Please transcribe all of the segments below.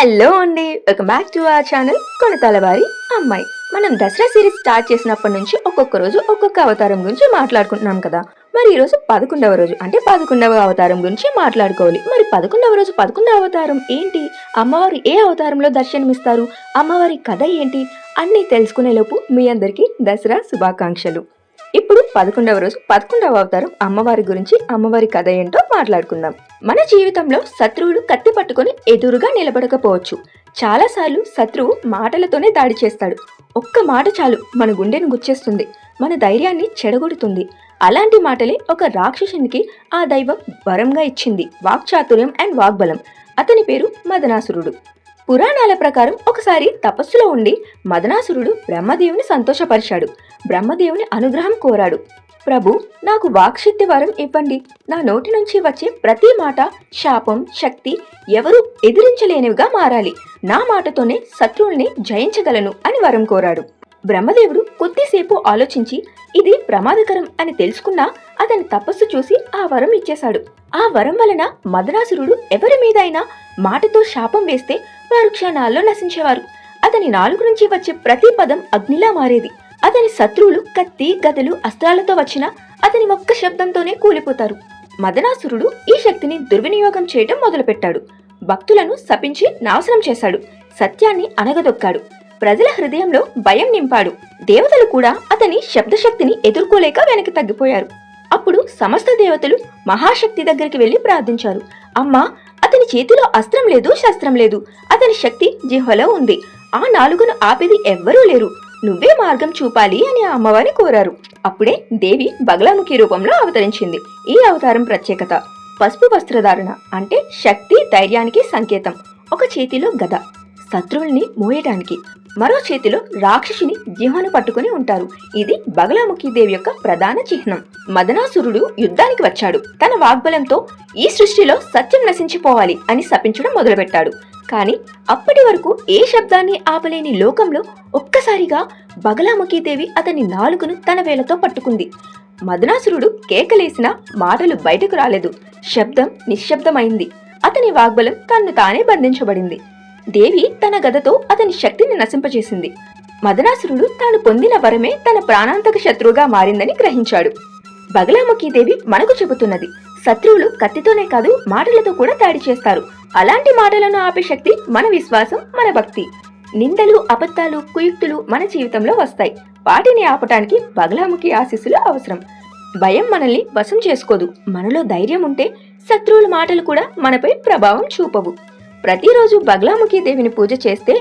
Hello అండి welcome back to our channel Konathala వారి అమ్మాయి. మనం దసరా సిరీస్ స్టార్ట్ చేసినప్పటి నుంచి ఒక్కొక్క రోజు ఒక్కొక్క అవతారం గురించి మాట్లాడుకుంటున్నాం కదా. మరి ఈరోజు పదకొండవ రోజు అంటే పదకొండవ అవతారం గురించి మాట్లాడుకోవాలి. మరి పదకొండవ రోజు పదకొండవ అవతారం ఏంటి? అమ్మవారు ఏ అవతారంలో దర్శనమిస్తారు? అమ్మవారి కథ ఏంటి? అన్నీ తెలుసుకునే లోపు మీ అందరికీ దసరా శుభాకాంక్షలు. ఇప్పుడు పదకొండవ రోజు పదకొండవ అవతారం అమ్మవారి గురించి అమ్మవారి కథ ఏంటో మాట్లాడుకుందాం. మన జీవితంలో శత్రువులు కత్తి పట్టుకొని ఎదురుగా నిలబడకపోవచ్చు. చాలాసార్లు శత్రువు మాటలతోనే దాడి చేస్తాడు. ఒక్క మాట చాలు మన గుండెను గుచ్చేస్తుంది మన ధైర్యాన్ని చెడగొడుతుంది. అలాంటి మాటలే ఒక రాక్షసునికి ఆ దైవం వరంగా ఇచ్చింది. వాక్చాతుర్యం అండ్ వాగ్బలం. అతని పేరు మదనాసురుడు. పురాణాల ప్రకారం ఒకసారి తపస్సులో ఉండి మదనాసురుడు బ్రహ్మదేవుని సంతోషపరిచాడు. బ్రహ్మదేవుని అనుగ్రహం కోరాడు. ప్రభు నాకు వాక్శక్తి వరం ఇవ్వండి. నా నోటి నుంచి వచ్చే ప్రతి మాట శాపం శక్తి ఎవరు ఎదిరించలేనివిగా మారాలి. నా మాటతోనే శత్రువుల్ని జయించగలను అని వరం కోరాడు. బ్రహ్మదేవుడు కొద్దిసేపు ఆలోచించి ఇది ప్రమాదకరం అని తెలుసుకున్నా అతని తపస్సు చూసి ఆ వరం ఇచ్చేశాడు. ఆ వరం వలన మదనాసురుడు ఎవరి మీదైనా మాటతో శాపం వేస్తే వారు క్షణాల్లో నశించేవారు. అతని నాలుగు నుంచి వచ్చే ప్రతి పదం అగ్నిలా మారేది. అతని శత్రువులు కత్తి గదలు అస్త్రాలతో వచ్చినా అతని ఒక్క శబ్దంతోనే కూలిపోతారు. మదనాసురుడు ఈ శక్తిని దుర్వినియోగం చేయటం మొదలుపెట్టాడు. భక్తులను శపించి నాశనం చేశాడు. సత్యాన్ని అనగదొక్కాడు ప్రజల హృదయంలో భయం నింపాడు. దేవతలు కూడా అతని శబ్దశక్తిని ఎదుర్కోలేక వెనక్కి తగ్గిపోయారు. అప్పుడు సమస్త దేవతలు మహాశక్తి దగ్గరికి వెళ్ళి ప్రార్థించారు. అమ్మా అతని చేతిలో అస్త్రం లేదు శస్త్రం లేదు. అతని శక్తి జిహ్వలో ఉంది. ఆ నాలుగును ఆపేది ఎవ్వరూ లేరు. నువ్వే మార్గం చూపాలి అని ఆ అమ్మవారిని కోరారు. అప్పుడే దేవి బగలాముఖి రూపంలో అవతరించింది. ఈ అవతారం ప్రత్యేకత. పసుపు వస్త్రధారణ అంటే శక్తి ధైర్యానికి సంకేతం. ఒక చేతిలో గద. శత్రువుల్ని మోయటానికి. మరో చేతిలో రాక్షసుని జిహ్వను పట్టుకుని ఉంటారు. ఇది బగలాముఖీదేవి యొక్క ప్రధాన చిహ్నం. మదనాసురుడు యుద్ధానికి వచ్చాడు. తన వాగ్బలంతో ఈ సృష్టిలో సత్యం నశించిపోవాలి అని శపించడం మొదలుపెట్టాడు. కానీ అప్పటి వరకు ఏ శబ్దాన్ని ఆపలేని లోకంలో ఒక్కసారిగా బగలాముఖీదేవి అతని నాలుగును తన వేలతో పట్టుకుంది. మదనాసురుడు కేకలేసిన మాటలు బయటకు రాలేదు. శబ్దం నిశ్శబ్దమైంది. అతని వాగ్బలం తన్ను తానే బంధించబడింది. దేవి తన గదతో అతని శక్తిని నశింపజేసింది. మదనాసురుడు తాను పొందిన వరమే తన ప్రాణాంతక శత్రువుగా మారిందని గ్రహించాడు. బగలాముఖి దేవి మనకు చెబుతున్నది శత్రువులు కత్తితోనే కాదు మాటలతో కూడా దాడి చేస్తారు. అలాంటి మాటలను ఆపే శక్తి మన విశ్వాసం మన భక్తి. నిందలు అబద్ధాలు కుయుక్తులు మన జీవితంలో వస్తాయి. వాటిని ఆపటానికి బగలాముఖి ఆశీస్సులు అవసరం. భయం మనల్ని వశం చేసుకోదు. మనలో ధైర్యం ఉంటే శత్రువుల మాటలు కూడా మనపై ప్రభావం చూపవు. ప్రతిరోజు బగలాముఖి దేవిని పూజ చేస్తే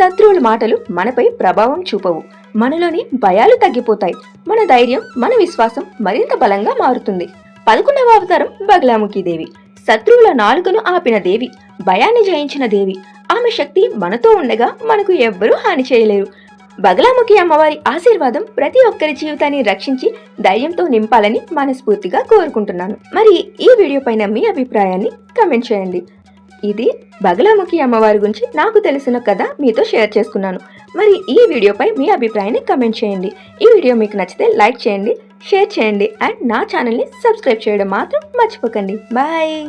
శత్రువుల మాటలు మనపై ప్రభావం చూపవు. మనలోని భయాలు తగ్గిపోతాయి. మన ధైర్యం మన విశ్వాసం మరింత బలంగా మారుతుంది. పదకొండవ అవతారం బగలాముఖి దేవి. శత్రువుల నాలుకను ఆపిన దేవి భయాన్ని జయించిన దేవి. ఆమె శక్తి మనతో ఉండగా మనకు ఎవ్వరూ హాని చేయలేరు. బగలాముఖి అమ్మవారి ఆశీర్వాదం ప్రతి ఒక్కరి జీవితాన్ని రక్షించి ధైర్యంతో నింపాలని మనస్ఫూర్తిగా కోరుకుంటున్నాను. మరి ఈ వీడియో పైన మీ అభిప్రాయాన్ని కమెంట్ చేయండి. ఇది బగలాముఖి అమ్మవారి గురించి నాకు తెలిసిన కథ మీతో షేర్ చేసుకున్నాను మరి ఈ వీడియోపై మీ అభిప్రాయాన్ని కమెంట్ చేయండి. ఈ వీడియో మీకు నచ్చితే లైక్ చేయండి షేర్ చేయండి అండ్ నా ఛానల్ని సబ్స్క్రైబ్ చేయడం మాత్రం మర్చిపోకండి. బాయ్!